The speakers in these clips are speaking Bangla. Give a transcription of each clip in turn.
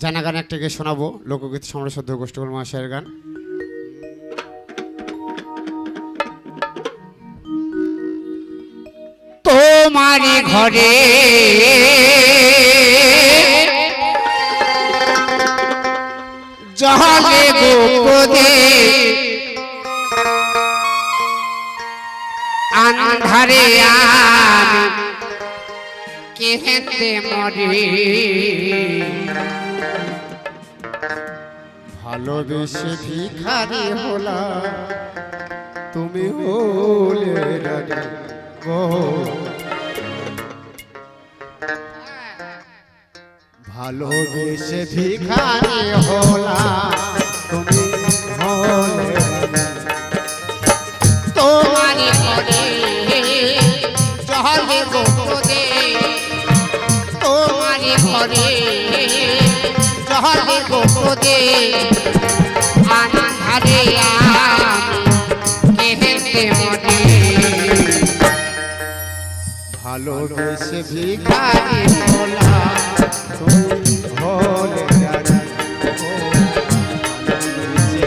চায়না গান একটা গিয়ে শোনাবো, লোকগীত সম্রাট সদ্য গোষ্ঠীকুল মহাশয়ের গান। তোমারি ঘরে জলে গোপদে আন্ধারে আমি কেহেতে মরে। ভালোবেসে ভিখারি হলা। তুমি হলে রানী ভালোবেসে ভিখারি হলা। তুমি হলে তোমারি মরে ভালোবেসে ভিখারি হলা তুমি হলে ভালোবেসে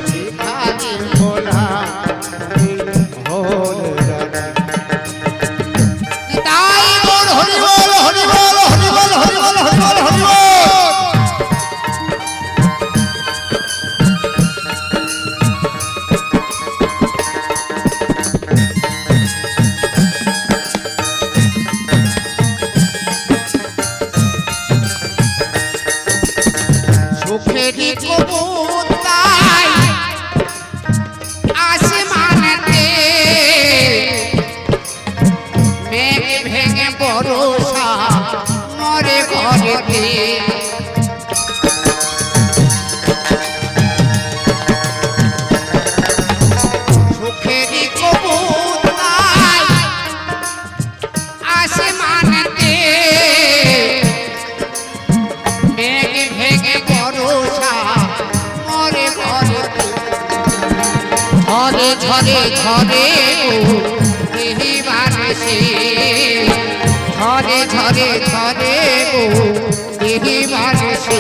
ভিখারি তুমি হলে তাই হরি বল হরি বল ঘরেতে সুখেরই কবুতাই আসমানেতে মেঘ ভেঙে বরসা মরে ঘরেতে ঝরে ঝরে ঝরে দেহি বাসে ঝরে ঘরে গো দেহে মানুষে।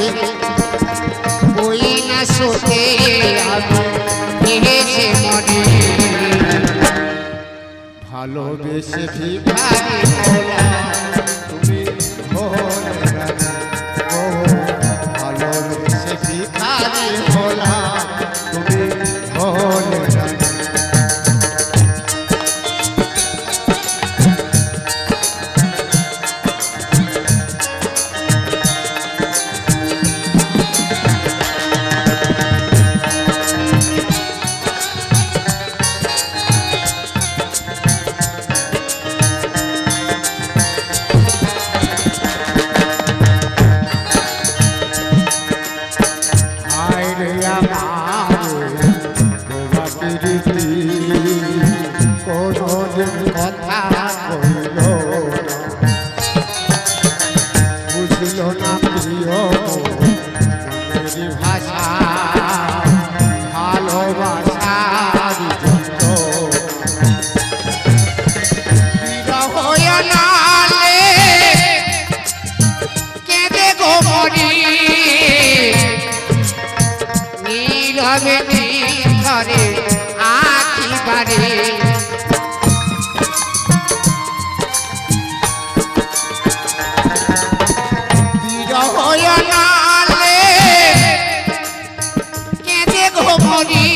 ওই না সোতে আমি ভেসে মনে। ভালোবেসে ভিখারি নীরবে নির্ঝরে আখি বাড়ে বিরহ নালে কেঁদে ঘুমরি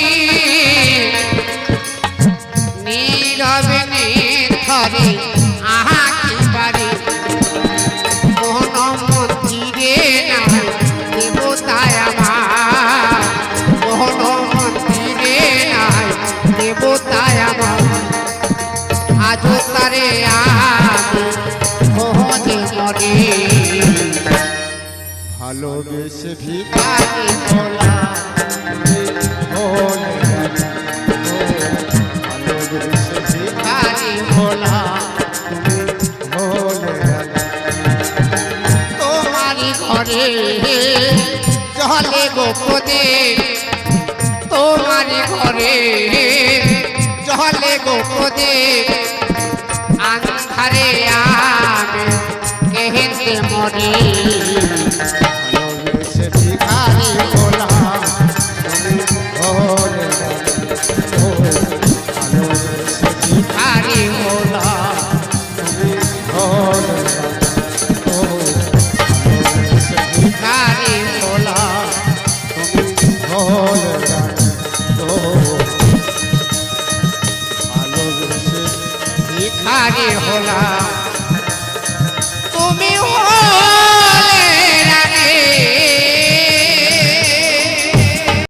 নীরবে নির্ঝরে তারে আমি মরে ভালোবেসে ভিখারি হলে ভালোবেসে ভিখারি হলা তুমি হলে তোমারি ঘরে জলে গোপদে তোমারি ঘরে জলে গোপদে আরে আমি কেহেতে মরি এসেছি খালি বলা ভিখারি হলাম তুমি হও